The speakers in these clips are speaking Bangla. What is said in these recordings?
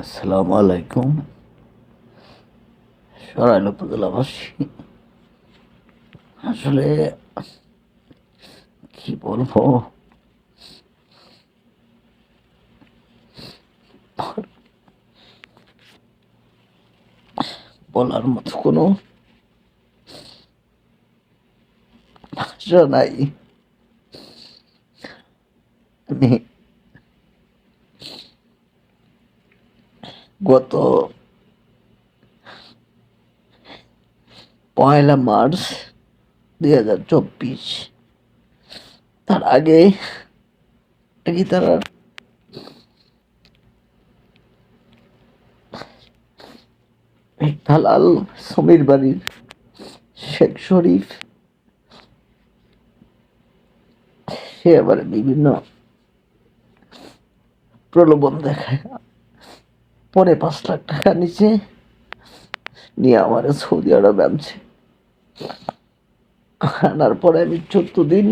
আসসালামু আলাইকুম। সরাইল উপজেলাবাসী আসলে কি বলব? বলার মতো কোনো ভাষা নাই। আমি গত পয়লা মার্চ দুই হাজার চব্বিশ। তার আগে কি তারা দালাল সমীর বাড়ির শেখ শরীফ, সে আবার বিভিন্ন প্রলোভন দেখায়। পরে পাঁচ লাখ টাকা নিচে নিয়ে আমার সৌদি আরব আনছে। আনার পরে আমি চোদ্দ দিন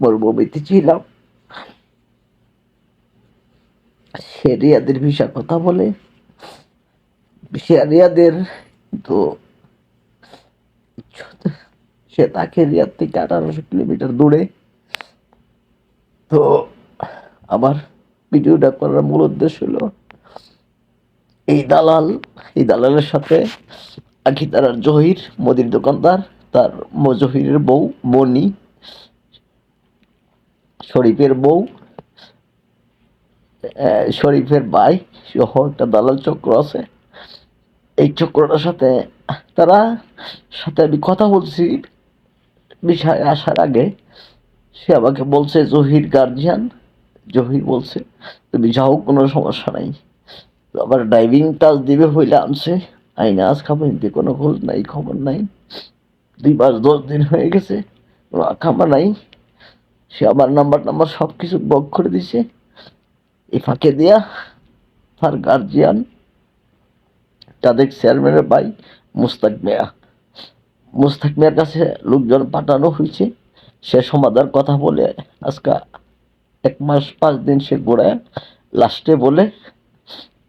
মরুভূমিতে ছিলাম। সে রিয়াদের ভিসা কথা বলে রিয়াদের তো সে তাকে রিয়াদ থেকে আঠারোশো কিলোমিটার দূরে। তো আমার ভিডিওটা করার মূল উদ্দেশ্য হলো, এই দালাল, এই দালালের সাথে আখি তার জহির, মোদির দোকানদার, তার জহিরের বউ বনি শরীফের বউ শরীফের ভাই সহ একটা দালাল চক্র আছে। এই চক্রটার সাথে তারা, সাথে আমি কথা বলছি, বিষয়ে আসার আগে সে আমাকে বলছে, জহির গার্জিয়ান জহির বলছে, তুমি যাও, কোনো সমস্যা নাই। আবার ড্রাইভিং টাচ দিবে হইলে আনছে। আইনা আজ খাবার নিতে কোনো খোঁজ নাই, খবর নাই। দুই মাস, দশ দিন হয়ে গেছে খাবার নাই। সে আমার নাম্বার নাম্বার সব কিছু ব্লক করে দিছে। এ ফাঁকে দেয়া, তার গার্জিয়ান তাদের চেয়ারম্যানের ভাই মুস্তাক মিয়া। মুস্তাক মিয়ার কাছে লোকজন পাঠানো হয়েছে। সে সমাধার কথা বলে আজকে এক মাস, পাঁচ দিন সে ঘোরায় লাস্টে বলে,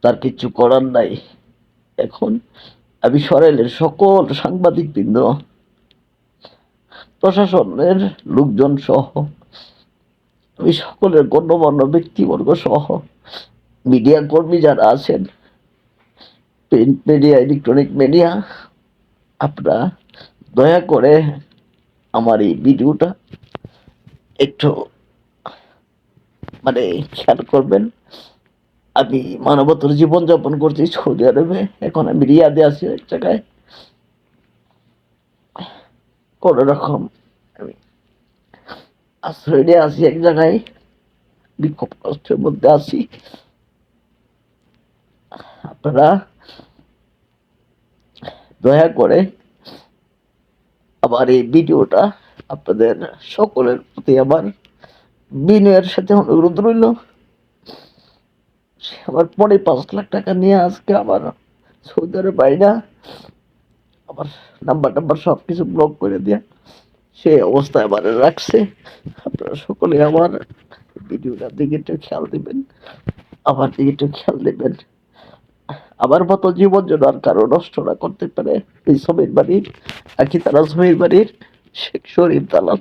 তার কিছু করার নাই। এখন আমি সরাইলের সকল সাংবাদিক বৃন্দ প্রশাসনের লোকজন সহ, আমি সকলের গণ্যমান্য ব্যক্তিবর্গ সহ, মিডিয়া কর্মী যারা আছেন, প্রিন্ট মিডিয়া, ইলেকট্রনিক মিডিয়া, আপনারা দয়া করে আমার এই ভিডিওটা একটু মানে খেয়াল করবেন, আমি মানবতার জীবনযাপন করছি সৌদি আরবে, এখন আমি রিয়াদে আছি এক জায়গায়। কোনো রকম আমি আশ্রয় আছি এক জায়গায় বিক্ষোভ কষ্টের মধ্যে আছি। আপনারা দয়া করে আমার এই ভিডিওটা আপনাদের সকলের প্রতি আমার বিনয়ের সাথে অনুরোধ রইল। সে আবার পরে পাঁচ লাখ টাকা নিয়ে আজকে আবার সৌদি আরব বাইরা আবার নাম্বার টাম্বার সব কিছু ব্লক করে দিয়ে সে অবস্থায় আবার রাখছে। আপনারা সকলে আমার ভিডিওটার দিকে একটু খেয়াল দিবেন, আমার দিকে একটু খেয়াল দিবেন। আমার মতো জীবন যেন আর কারও নষ্ট না করতে পারে। এই সমীর বাড়ির আকি তারা সমীর বাড়ির শেখ শরীফ দালাল।